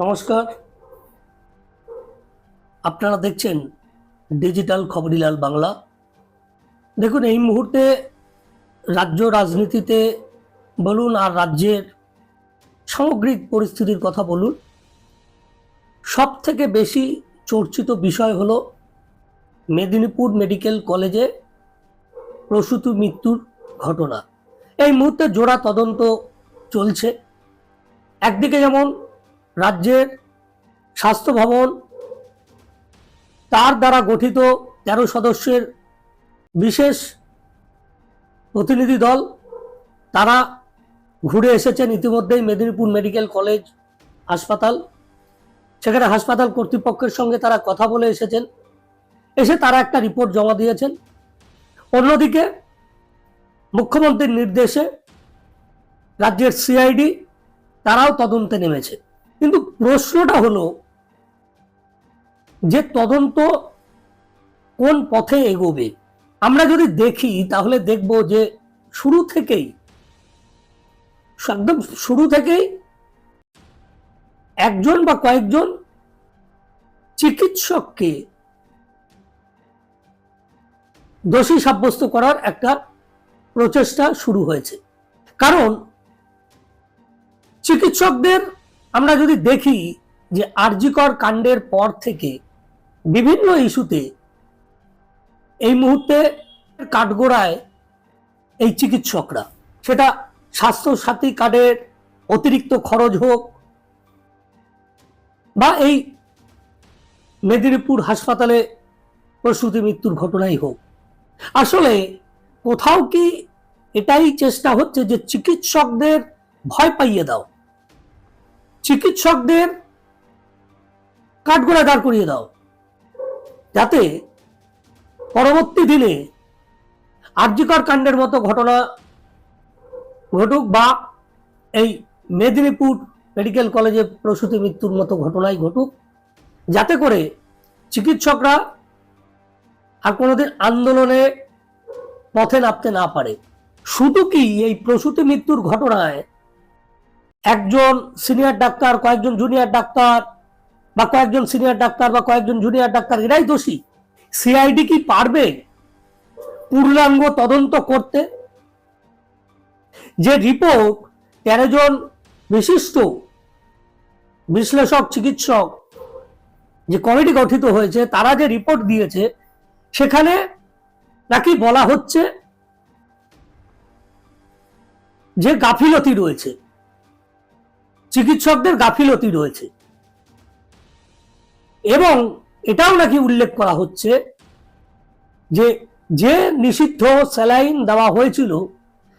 নমস্কার। আপনারা দেখছেন ডিজিটাল খবরিলাল বাংলা। দেখুন, এই মুহূর্তে রাজ্য রাজনীতিতে বলুন আর রাজ্যের সামগ্রিক পরিস্থিতির কথা বলুন। সব থেকে বেশি চর্চিত বিষয় হলো মেদিনীপুর মেডিকেল কলেজে প্রসূতি মৃত্যুর ঘটনা। এই মুহূর্তে জোড়া তদন্ত চলছে। একদিকে যেমন রাজ্যের স্বাস্থ্য ভবন তার দ্বারা গঠিত তেরো সদস্যের বিশেষ প্রতিনিধি দল, তারা ঘুরে এসেছেন ইতিমধ্যেই মেদিনীপুর মেডিকেল কলেজ হাসপাতাল। সেখানে হাসপাতাল কর্তৃপক্ষের সঙ্গে তারা কথা বলে এসেছেন। এসে তারা একটা রিপোর্ট জমা দিয়েছেন। অন্যদিকে মুখ্যমন্ত্রীর নির্দেশে রাজ্যের সিআইডি তারাও তদন্তে নেমেছে। কিন্তু প্রশ্নটা হলো যে তদন্ত কোন পথে এগোবে? আমরা যদি দেখি, তাহলে দেখব যে শুরু থেকেই, একদম শুরু থেকেই একজন বা কয়েকজন চিকিৎসককে দোষী সাব্যস্ত করার একটা প্রচেষ্টা শুরু হয়েছে। কারণ চিকিৎসকদের আমরা যদি দেখি যে আরজিকর কাণ্ডের পর থেকে বিভিন্ন ইস্যুতে এই মুহূর্তে কাঠগোড়ায় এই চিকিৎসকরা, সেটা স্বাস্থ্য সাথী কার্ডের অতিরিক্ত খরচ হোক বা এই মেদিনীপুর হাসপাতালে প্রসূতি মৃত্যুর ঘটনাই হোক, আসলে কোথাও কি এটাই চেষ্টা হচ্ছে যে চিকিৎসকদের ভয় পাইয়ে দাও? চিকিৎসকদের কাঠগোড়া দাঁড় করিয়ে দাও। যাতে পরবর্তী দিনে আর্যিকর কাণ্ডের মতো ঘটনা ঘটুক বা এই মেদিনীপুর মেডিকেল কলেজে প্রসূতি মৃত্যুর মতো ঘটনাই ঘটুক, যাতে করে চিকিৎসকরা আর কোনোদিন আন্দোলনে পথে নামতে না পারে। শুধু কি এই প্রসূতি মৃত্যুর ঘটনায় একজন সিনিয়র ডাক্তার, কয়েকজন জুনিয়র ডাক্তার, বা কয়েকজন সিনিয়র ডাক্তার, বা কয়েকজন জুনিয়র ডাক্তার, এরাই দোষী। সিআইডি কি পারবে পূর্ণাঙ্গ তদন্ত করতে? যে রিপোর্ট, তেরো জন বিশিষ্ট বিশ্লেষক, চিকিৎসক যে কমিটি গঠিত হয়েছে, তারা যে রিপোর্ট দিয়েছে, সেখানে নাকি বলা হচ্ছে যে গাফিলতি রয়েছে। চিকিৎসকদের গাফিলতি রয়েছে। এবং এটাও নাকি উল্লেখ করা হচ্ছে যে যে নিষিদ্ধ স্যালাইন দেওয়া হয়েছিল,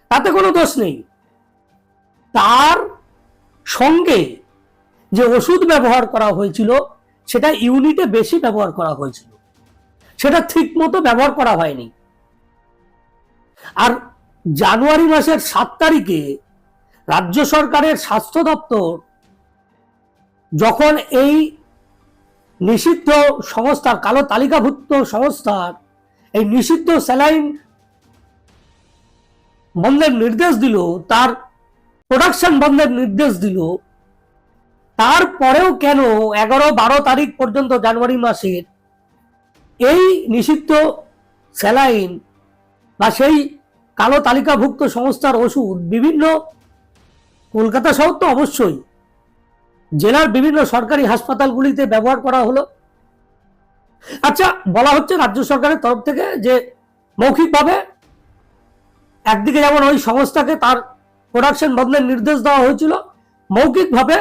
তাতে কোনো দোষ নেই। তার সঙ্গে যে ওষুধ ব্যবহার করা হয়েছিল, সেটা ইউনিটে বেশি ব্যবহার করা হয়েছিল। সেটা ঠিক মতো ব্যবহার করা হয়নি। আর জানুয়ারি মাসের সাত তারিখে রাজ্য সরকারের স্বাস্থ্য দপ্তর যখন এই নিষিদ্ধ সংস্থার, কালো তালিকাভুক্ত সংস্থার এই নিষিদ্ধ স্যালাইন বন্ধের নির্দেশ দিল, তার প্রোডাকশন বন্ধের নির্দেশ দিল, তারপরেও কেন এগারো বারো তারিখ পর্যন্ত জানুয়ারি মাসের এই নিষিদ্ধ স্যালাইন বা সেই কালো তালিকাভুক্ত সংস্থার ওষুধ বিভিন্ন কলকাতা শহর তো অবশ্যই। জেলার বিভিন্ন সরকারি হাসপাতালগুলিতে ব্যবহার করা হলো। আচ্ছা বলা হচ্ছে রাজ্য সরকারের তরফ থেকে যে মৌখিকভাবে একদিকে যেমন ওই সংস্থাকে তার প্রোডাকশন বন্ধের নির্দেশ দেওয়া হয়েছিল, মৌখিকভাবে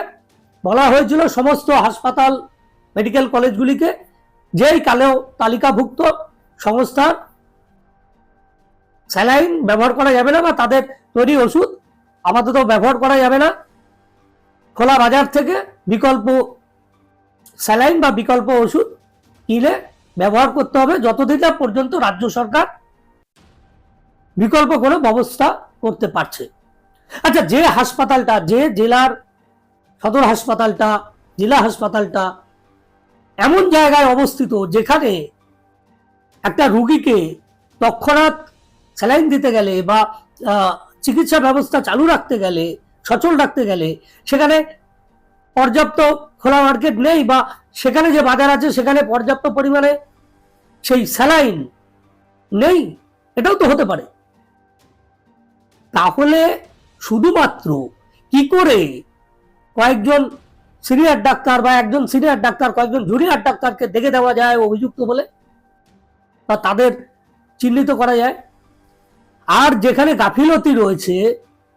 বলা হয়েছিল সমস্ত হাসপাতাল মেডিকেল কলেজগুলিকে যেই কালেও তালিকাভুক্ত সংস্থার স্যালাইন ব্যবহার করা যাবে না বা তাদের তৈরি ওষুধ আপাতত ব্যবহার করা যাবে না। খোলা বাজার থেকে বিকল্প স্যালাইন বা বিকল্প ওষুধ কিনে ব্যবহার করতে হবে যতদিন না পর্যন্ত রাজ্য সরকার বিকল্প কোনো ব্যবস্থা করতে পারছে। আচ্ছা যে হাসপাতালটা, যে জেলার সদর হাসপাতালটা, জেলা হাসপাতালটা এমন জায়গায় অবস্থিত যেখানে একটা রুগীকে তৎক্ষণাৎ স্যালাইন দিতে গেলে বা চিকিৎসা ব্যবস্থা চালু রাখতে গেলে, সচল রাখতে গেলে সেখানে পর্যাপ্ত খোলা মার্কেট নেই বা সেখানে যে বাজার আছে সেখানে পর্যাপ্ত পরিমাণে সেই স্যালাইন নেই, এটাও তো হতে পারে। তাহলে শুধুমাত্র কি করে কয়েকজন সিনিয়র ডাক্তার বা একজন সিনিয়র ডাক্তার, কয়েকজন জুনিয়র ডাক্তারকে দেখে দেওয়া যায় অভিযুক্ত বলে? বা তাদের চিহ্নিত করা যায়? আর যেখানে গাফিলতি রয়েছে,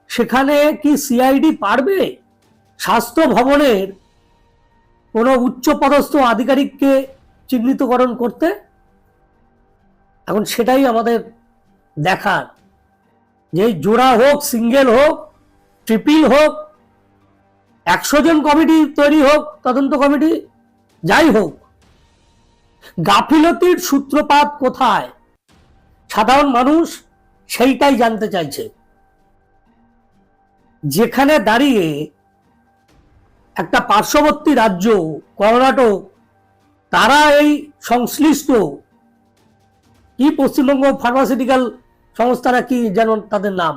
সেখানে কি সিআইডি পারবে? স্বাস্থ্য ভবনের কোনো উচ্চপদস্থ আধিকারিককে চিহ্নিতকরণ করতে? এখন সেটাই আমাদের দেখার। যে জোড়া হোক, সিঙ্গেল হোক, ট্রিপিল হোক, একশো জন কমিটি তৈরি হোক, তদন্ত কমিটি, যাই হোক, গাফিলতির সূত্রপাত কোথায়? সাধারণ মানুষ সেইটাই জানতে চাইছে। যেখানে দাঁড়িয়ে একটা পার্শ্ববর্তী রাজ্য, কর্ণাটক, তারা এই সংশ্লিষ্ট কি পশ্চিমবঙ্গ ফার্মাসিউটিক্যাল সংস্থারা কি যেন তাদের নাম?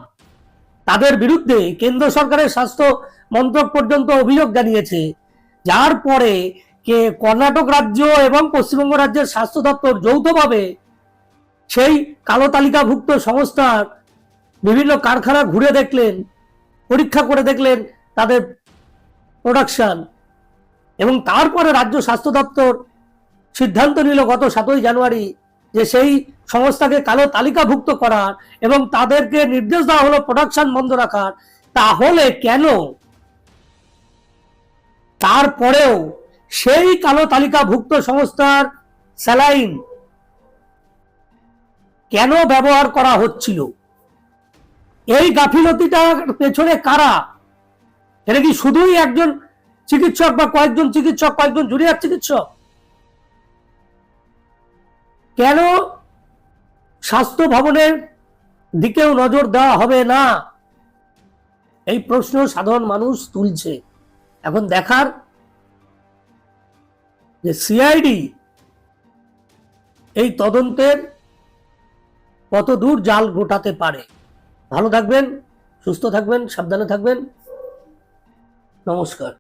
তাদের বিরুদ্ধে কেন্দ্র সরকারের স্বাস্থ্য মন্ত্রক পর্যন্ত অভিযোগ জানিয়েছে। যার পরে কে কর্ণাটক রাজ্য এবং পশ্চিমবঙ্গ রাজ্যের স্বাস্থ্য দপ্তর যৌথভাবে সেই কালো তালিকাভুক্ত সংস্থার বিভিন্ন কারখানা ঘুরে দেখলেন, পরীক্ষা করে দেখলেন তাদের প্রোডাকশন এবং তারপরে রাজ্য স্বাস্থ্য দপ্তর সিদ্ধান্ত নিল গত সাতই জানুয়ারি যে সেই সংস্থাকে কালো তালিকাভুক্ত করার এবং তাদেরকে নির্দেশ দেওয়া হলো প্রোডাকশন বন্ধ রাখার। তাহলে কেন? তারপরেও সেই কালো তালিকাভুক্ত সংস্থার স্যালাইন কেন ব্যবহার করা হচ্ছিল? এই গাফিলতিটার পেছনে কারা? এটা কি শুধুই একজন চিকিৎসক বা কয়েকজন চিকিৎসক, কয়েকজন জুনিয়র চিকিৎসক? কেন স্বাস্থ্য ভবনের দিকেও নজর দেওয়া হবে না? এই প্রশ্ন সাধারণ মানুষ তুলছে। এখন দেখার যে সিআইডি এই তদন্তের কত দূর জাল গোটাতে পারে। ভালো থাকবেন সুস্থ থাকবেন সাবধানে থাকবেন। নমস্কার।